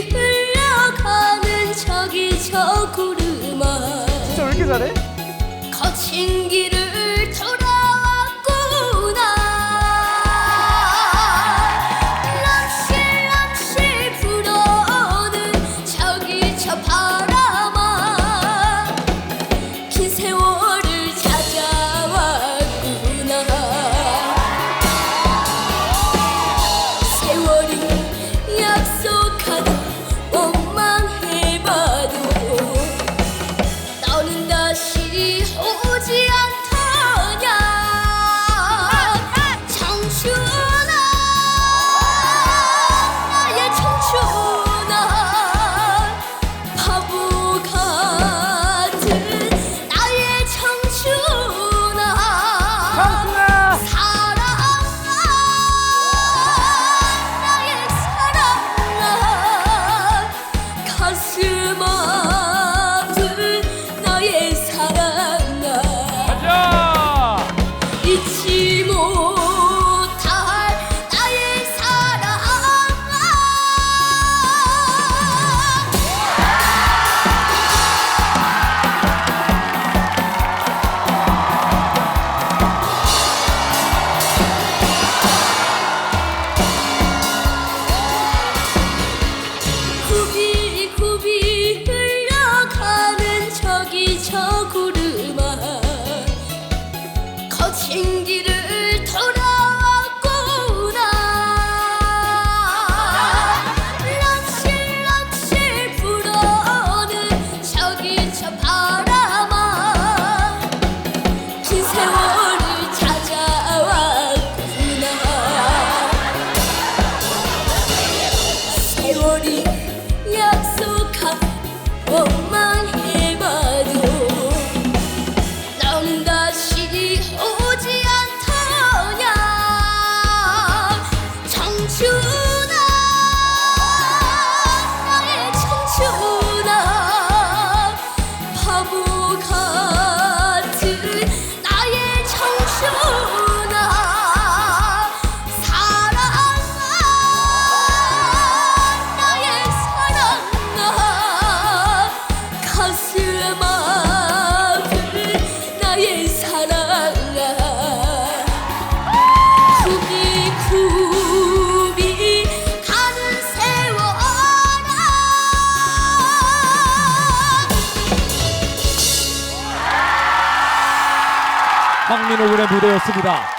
흘러가는 저기 저 구름아 진짜 왜 이렇게 잘해? 거친 길을 轻易。 황민호 군의 무대였습니다.